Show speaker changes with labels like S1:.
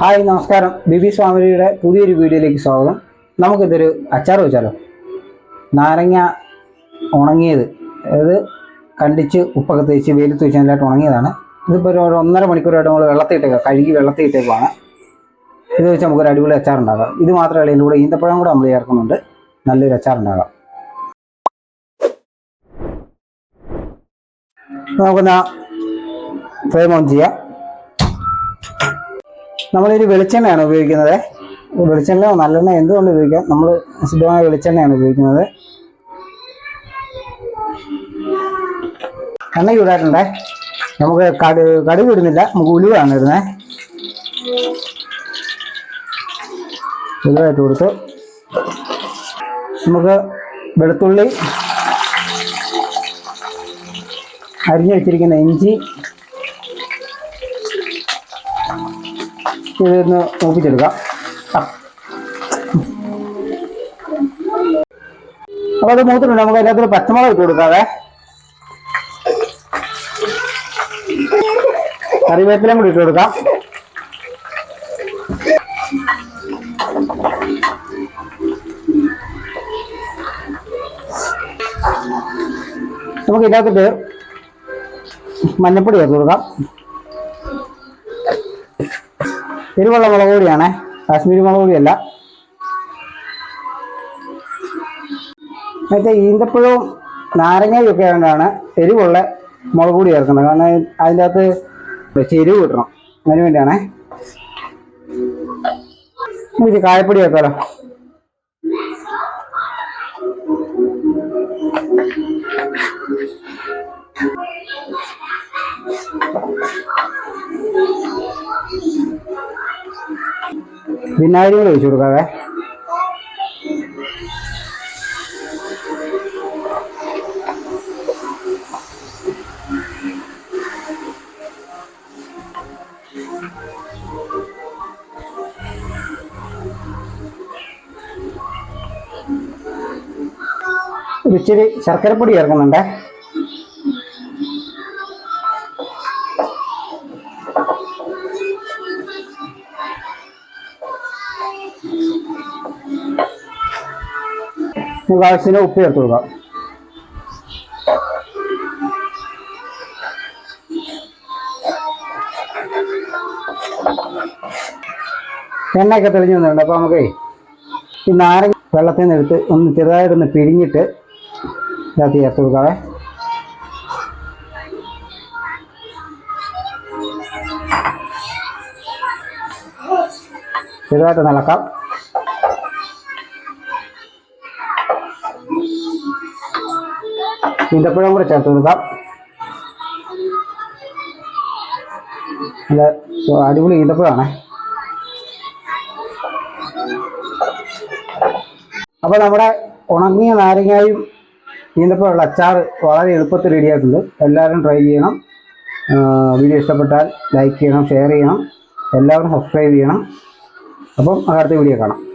S1: Hi നമസ്കാരം. ബിബി സ്വാമിയുടെ പുതിയൊരു വീഡിയോയിലേക്ക് സ്വാഗതം. നമുക്കിതൊരു അച്ചാർ വെച്ചാലോ? നാരങ്ങ ഉണങ്ങിയത്. അതായത് കണ്ടിച്ച് ഉപ്പൊക്കെ തേച്ച് വെയിലത്ത് വെച്ച് നല്ലതായിട്ട് ഉണങ്ങിയതാണ്. ഇതിപ്പോൾ ഒരു ഒന്നര മണിക്കൂറായിട്ട് നമ്മൾ വെള്ളത്തിട്ടേക്കാം കഴുകി വെള്ളത്തിട്ടേക്കുവാണ് ഇത് വെച്ച് നമുക്കൊരു അടിപൊളി അച്ചാർ ഉണ്ടാക്കാം. ഇത് മാത്രമല്ല ഇതിന്റെ കൂടെ ഈന്തപ്പഴം കൂടെ നമ്മൾ ചേർക്കുന്നുണ്ട്. നല്ലൊരു അച്ചാർ ഉണ്ടാകാം നമുക്കെന്നാ ഫ്ലെയിം ഓൺ ചെയ്യാം. നമ്മളൊരു വെളിച്ചെണ്ണയാണ് ഉപയോഗിക്കുന്നത്. വെളിച്ചെണ്ണയോ നല്ലെണ്ണ എന്തുകൊണ്ട് ഉപയോഗിക്കാം? നമ്മൾ ശുദ്ധമായ വെളിച്ചെണ്ണയാണ് ഉപയോഗിക്കുന്നത്. എണ്ണ ചൂടായിട്ടുണ്ടേ നമുക്ക് കടു കടുക് ഇടുന്നില്ല. നമുക്ക് ഉലുവാണ് ഇടുന്നത് ഉലുവായിട്ട് കൊടുത്തു. നമുക്ക് വെളുത്തുള്ളി അരിഞ്ഞു വെച്ചിരിക്കുന്ന ഇഞ്ചി ഇതൊന്ന് മൂപ്പിച്ചെടുക്കാം ആ. അപ്പോൾ അത് മൂത്തിട്ടുണ്ട്. നമുക്ക് അതിനകത്ത് പച്ചമുളക് ഇട്ട് കൊടുക്കാവേ. കറിവേപ്പിലയും കൂടി ഇട്ട് കൊടുക്കാം. നമുക്ക് ഇതിനകത്തിട്ട് മഞ്ഞപ്പൊടി ചേർത്ത് കൊടുക്കാം. എരിവുള്ള മുളക് പൊടിയാണേ. കാശ്മീരി മുളക് പൊടിയല്ല. മറ്റേ ഈന്തപ്പഴവും നാരങ്ങയും ഒക്കെ ആയതുകൊണ്ടാണ് എരിവുള്ള മുളക് പൊടി ചേർക്കുന്നത്. കാരണം അതിന്റെ അകത്ത് ചെരുവ് കിട്ടണം. അതിന് വേണ്ടിയാണേ. കായപ്പൊടി ചേർക്കാലോ വിനാഗിരി കൂടെ ഒഴിച്ചു കൊടുക്കാവേ ഇച്ചിരി ശർക്കരപ്പൊടി ചേർക്കുന്നുണ്ടേ. നമുക്ക് ആവശ്യത്തിന് ഉപ്പ് ചേർത്ത് കൊടുക്കാം. എണ്ണയൊക്കെ തെളിഞ്ഞു വന്നിട്ടുണ്ട്. അപ്പോൾ നമുക്കേ ഈ നാരങ്ങ വെള്ളത്തിൽ നിന്ന് എടുത്ത് ഒന്ന് ചെറുതായിട്ടൊന്ന് പിഴിഞ്ഞിട്ട് ചേർത്ത് കൊടുക്കാവേ. ചെറുതായിട്ട് നിളക്കാം ഈന്തപ്പഴം കൂടെ ചേർത്ത് കൊടുക്കാം. നല്ല അടിപൊളി ഈന്തപ്പഴമാണേ. അപ്പോൾ നമ്മുടെ ഉണങ്ങിയ നാരങ്ങയും ഈന്തപ്പഴമുള്ള അച്ചാർ വളരെ എളുപ്പത്തിൽ റെഡിയായിട്ടുണ്ട് എല്ലാവരും ട്രൈ ചെയ്യണം. വീഡിയോ ഇഷ്ടപ്പെട്ടാൽ ലൈക്ക് ചെയ്യണം ഷെയർ ചെയ്യണം. എല്ലാവരും സബ്സ്ക്രൈബ് ചെയ്യണം. അപ്പം അടുത്ത വീഡിയോ കാണാം.